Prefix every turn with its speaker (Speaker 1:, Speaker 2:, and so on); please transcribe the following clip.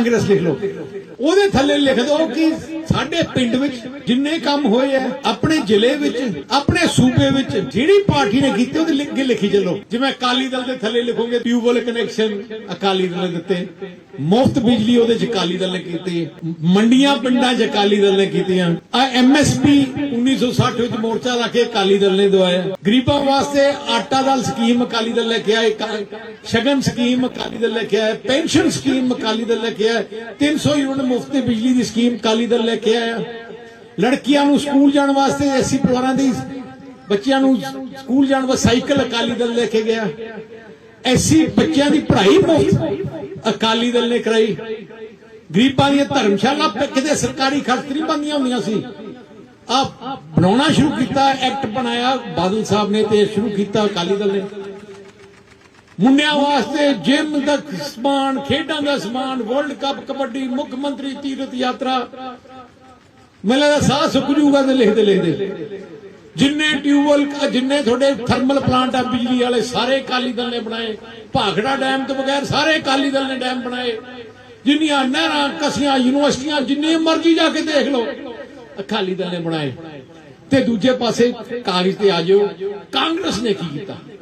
Speaker 1: ਕਾਂਗਰਸ ਲਿਖ ਲਓ। ਉਹਦੇ ਥੱਲੇ ਲਿਖ ਦਿਓ ਕਿ ਸਾਡੇ ਪਿੰਡ ਵਿੱਚ ਜਿੰਨੇ ਕੰਮ ਹੋਏ ਆ, ਆਪਣੇ ਜ਼ਿਲ੍ਹੇ ਵਿੱਚ, ਆਪਣੇ ਸੂਬੇ ਵਿੱਚ, ਜਿਹੜੀ ਪਾਰਟੀ ਨੇ ਕੀਤੇ ਉਹਦੇ ਲਿਖ ਕੇ ਲਿਖੀ ਚੱਲੋ। ਜਿਵੇਂ ਅਕਾਲੀ ਦਲ ਦੇ ਥੱਲੇ ਲਿਖੋਗੇ, ਟਿਊਬਵੈਲ ਕਨੈਕਸ਼ਨ ਅਕਾਲੀ ਦਲ ਨੇ ਦਿੱਤੇ, ਮੁਫਤ ਬਿਜਲੀ ਉਹਦੇ ਚ ਅਕਾਲੀ ਦਲ ਨੇ ਕੀਤੀ, ਮੰਡੀਆਂ ਪਿੰਡਾਂ ਚ ਅਕਾਲੀ ਦਲ ਨੇ ਕੀਤੀਆਂ। ਆ ਐਮਐਸਪੀ 1960 ਵਿੱਚ ਮੋਰਚਾ ਲਾ ਕੇ ਅਕਾਲੀ ਦਲ ਨੇ ਦਵਾਇਆ। ਗਰੀਬਾਂ ਵਾਸਤੇ ਆਟਾ ਦਾਲ ਸਕੀਮ ਅਕਾਲੀ ਦਲ ਲੈ ਕੇ ਆਏ ਸ਼ਗਨ ਸਕੀਮ ਅਕਾਲੀ ਦਲ ਲੈ ਕੇ ਆਇਆ ਪੈਨਸ਼ਨ ਸਕੀਮ ਅਕਾਲੀ ਦਲ ਲੈ ਕੇ ਆਇਆ 300 ਯੂਨਿਟ ਮੁਫਤ ਬਿਜਲੀ ਦੀ ਸਕੀਮ ਅਕਾਲੀ ਦਲ ਲੈ ਕੇ ਆਇਆ। ਲੜਕੀਆਂ ਨੂੰ ਸਕੂਲ ਜਾਣ ਵਾਸਤੇ ਐਸੀ ਪਰਿਵਾਰਾਂ ਦੀ ਬੱਚਿਆਂ ਨੂੰ ਸਕੂਲ ਜਾਣ ਵਾਸਤੇ ਸਾਈਕਲ ਅਕਾਲੀ ਦਲ ਲੈ ਕੇ ਗਿਆ। ਐਸੀ ਬੱਚਿਆਂ ਦੀ ਪੜ੍ਹਾਈ ਮੁਫਤ ਅਕਾਲੀ ਦਲ ਨੇ ਕਰਾਈ। ਗਰੀਬਾਂ ਦੀਆਂ ਧਰਮਸ਼ਾਲਾ ਕਿਤੇ ਸਰਕਾਰੀ ਖਰਚ ਨਹੀਂ ਬੰਦੀਆਂ ਹੁੰਦੀਆਂ ਸੀ। ਆ ਬਣਾਉਣਾ ਸ਼ੁਰੂ ਕੀਤਾ, ਐਕਟ ਬਣਾਇਆ ਬਾਦਲ ਸਾਹਿਬ ਨੇ ਤੇ ਸ਼ੁਰੂ ਕੀਤਾ ਅਕਾਲੀ ਦਲ ਨੇ। ਮੁੰਡਿਆਂ ਵਾਸਤੇ ਜਿਮ ਦਾ ਸਮਾਨ, ਖੇਡਾਂ ਦਾ ਸਮਾਨ ਵਰਲਡ ਕੱਪ ਕਬੱਡੀ, ਮੁੱਖ ਮੰਤਰੀ ਤੀਰਥ ਯਾਤਰਾ। ਮੈਨੂੰ ਲੱਗਦਾ ਸਾਹ ਸੁੱਕ ਜੂਗਾ ਤੇ ਲਿਖਦੇ ਲਿਖਦੇ। ਜਿੰਨੇ ਟਿਊਬਵੈਲ, ਜਿੰਨੇ ਤੁਹਾਡੇ ਥਰਮਲ ਪਲਾਂਟ ਆ, ਬਿਜਲੀ ਵਾਲੇ, ਸਾਰੇ ਅਕਾਲੀ ਦਲ ਨੇ ਬਣਾਏ। ਭਾਖੜਾ ਡੈਮ ਤੋਂ ਬਗੈਰ ਸਾਰੇ ਅਕਾਲੀ ਦਲ ਨੇ ਡੈਮ ਬਣਾਏ। ਜਿੰਨੀਆਂ ਨਹਿਰਾਂ, ਕਸੀਆਂ, ਯੂਨੀਵਰਸਿਟੀਆਂ, ਜਿੰਨੇ ਮਰਜ਼ੀ ਜਾ ਕੇ ਦੇਖ ਲਓ, ਅਕਾਲੀ ਦਲ ਨੇ ਬਣਾਏ। ਤੇ ਦੂਜੇ ਪਾਸੇ ਕਾਗਜ਼ ਤੇ ਆ ਜਾਓ, ਕਾਂਗਰਸ ਨੇ ਕੀ ਕੀਤਾ?